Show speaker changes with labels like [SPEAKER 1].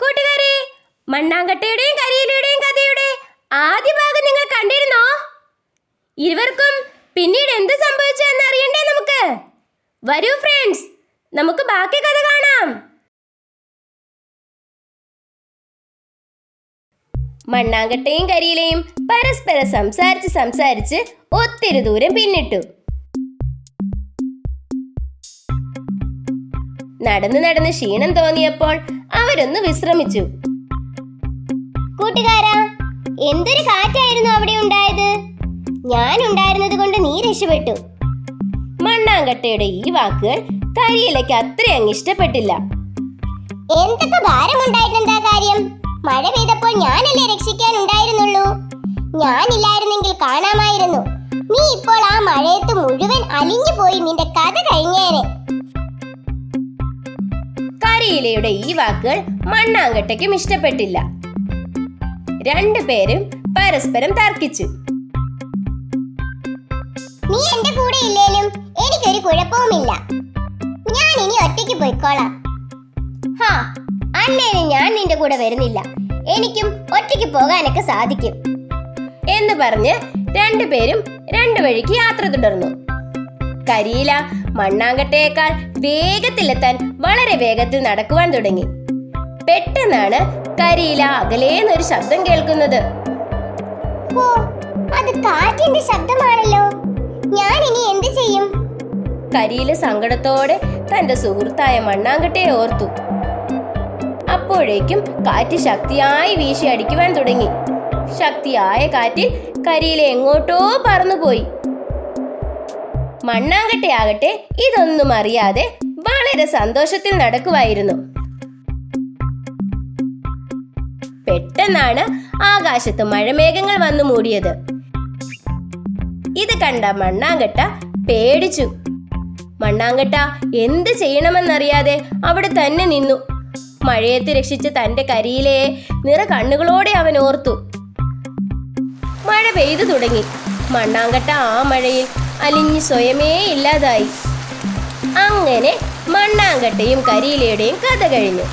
[SPEAKER 1] കൂട്ടുകാരെ മണ്ണാങ്കട്ടയുടെയും കരിയിലയുടെയും കഥയുടെ ആദ്യ ഭാഗം നിങ്ങൾ കണ്ടിരുന്നോ? ഇവർക്കും പിന്നീട് എന്ത് സംഭവിച്ചു എന്ന് അറിയണ്ടേ നമുക്ക്? വരൂ ഫ്രണ്ട്സ് നമുക്ക് ബാക്കി കഥ കാണാം. മണ്ണാങ്കട്ടയും കരിയിലയും പരസ്പരം സംസാരിച്ച് സംസാരിച്ച് ഒത്തിരി ദൂരം പിന്നിട്ടു. നടന്നു നടന്ന് ക്ഷീണം തോന്നിയപ്പോൾ അവരൊന്ന് വിശ്രമിച്ചു.
[SPEAKER 2] കൂട്ടുകാരാ എന്തൊരു കാറ്റായിരുന്നു അവിടെ ഉണ്ടായത്? ഞാൻ ഉണ്ടായിരുന്നത് കൊണ്ട് നീ രക്ഷപ്പെട്ടു.
[SPEAKER 1] മണ്ണാങ്കട്ടയുടെ ഈ വാക്കുകൾ കരിയിലേക്ക് അത്രയും അങ്ങ് ഇഷ്ടപ്പെട്ടില്ല.
[SPEAKER 2] എന്തൊക്കെ ഭാരമുണ്ടായിട്ടെന്താ കാര്യം? മഴ പെയ്തപ്പോൾ ഞാനല്ലേ രക്ഷിക്കാൻ ഉണ്ടായിരുന്നുള്ളൂ? ഞാനില്ലായിരുന്നെങ്കിൽ കാണാമായിരുന്നു. നീ ഇപ്പോൾ ആ മഴയത്ത് മുഴുവൻ അലിഞ്ഞു പോയി നിന്റെ കഥ കഴിഞ്ഞേനെ.
[SPEAKER 1] കരിയിലയുടെ ഈ വാക്കുകൾ മണ്ണാങ്കട്ടയ്ക്കും ഇഷ്ടപ്പെട്ടില്ല. രണ്ടുപേരും പരസ്പരം തർക്കിച്ചു.
[SPEAKER 2] നീ എന്റെ കൂടെ ഇല്ലേലും എനിക്കൊരു കുഴപ്പവുമില്ല. ഞാൻ ഇനി ഒറ്റയ്ക്ക് പോയിക്കോളാം. ഹാ അല്ലേലും ഞാൻ നിന്റെ കൂടെ വരുന്നില്ല. എനിക്കും ഒറ്റയ്ക്ക് പോകാനൊക്കെ സാധിക്കും.
[SPEAKER 1] എന്ന് പറഞ്ഞ് രണ്ടുപേരും രണ്ടു വഴിക്ക് യാത്ര തുടർന്നു. കരിയില മണ്ണാങ്കട്ടയേക്കാൾ വേഗത്തിലെത്താൻ വളരെ വേഗത്തിൽ നടക്കുവാൻ തുടങ്ങി. പെട്ടെന്നാണ് കരിയില അകലേന്നൊരു ശബ്ദം കേൾക്കുന്നത്.
[SPEAKER 2] ഓ അത് കാറ്റിന്റെ ശബ്ദമാണല്ലോ. ഞാൻ ഇനി എന്ത് ചെയ്യും?
[SPEAKER 1] കരിയില സങ്കടത്തോടെ തന്റെ സുഹൃത്തായ മണ്ണാങ്കട്ടയെ ഓർത്തു. അപ്പോഴേക്കും കാറ്റ് ശക്തിയായി വീശി അടിക്കുവാൻ തുടങ്ങി. ശക്തിയായ കാറ്റിൽ കരിയില എങ്ങോട്ടോ പറന്നുപോയി. മണ്ണാങ്കട്ടയാകട്ടെ ഇതൊന്നും അറിയാതെ വളരെ സന്തോഷത്തിൽ നടക്കുമായിരുന്നു പെട്ടെന്നാണ് ആകാശത്ത് മഴമേഘങ്ങൾ വന്നു മൂടിയത്. ഇത് കണ്ട മണ്ണാങ്കട്ട പേടിച്ചു. മണ്ണാങ്കട്ട എന്ത് ചെയ്യണമെന്നറിയാതെ അവിടെ തന്നെ നിന്നു. മഴയത്ത് രക്ഷിച്ച തന്റെ കരിയിലെ നിറ കണ്ണുകളോടെ അവൻ ഓർത്തു. മഴ പെയ്തു തുടങ്ങി. മണ്ണാങ്കട്ട ആ മഴയിൽ അലിഞ്ഞ് സ്വയമേ ഇല്ലാതായി. അങ്ങനെ മണ്ണാങ്കട്ടയും കരിയിലയുടെയും കഥ കഴിഞ്ഞു.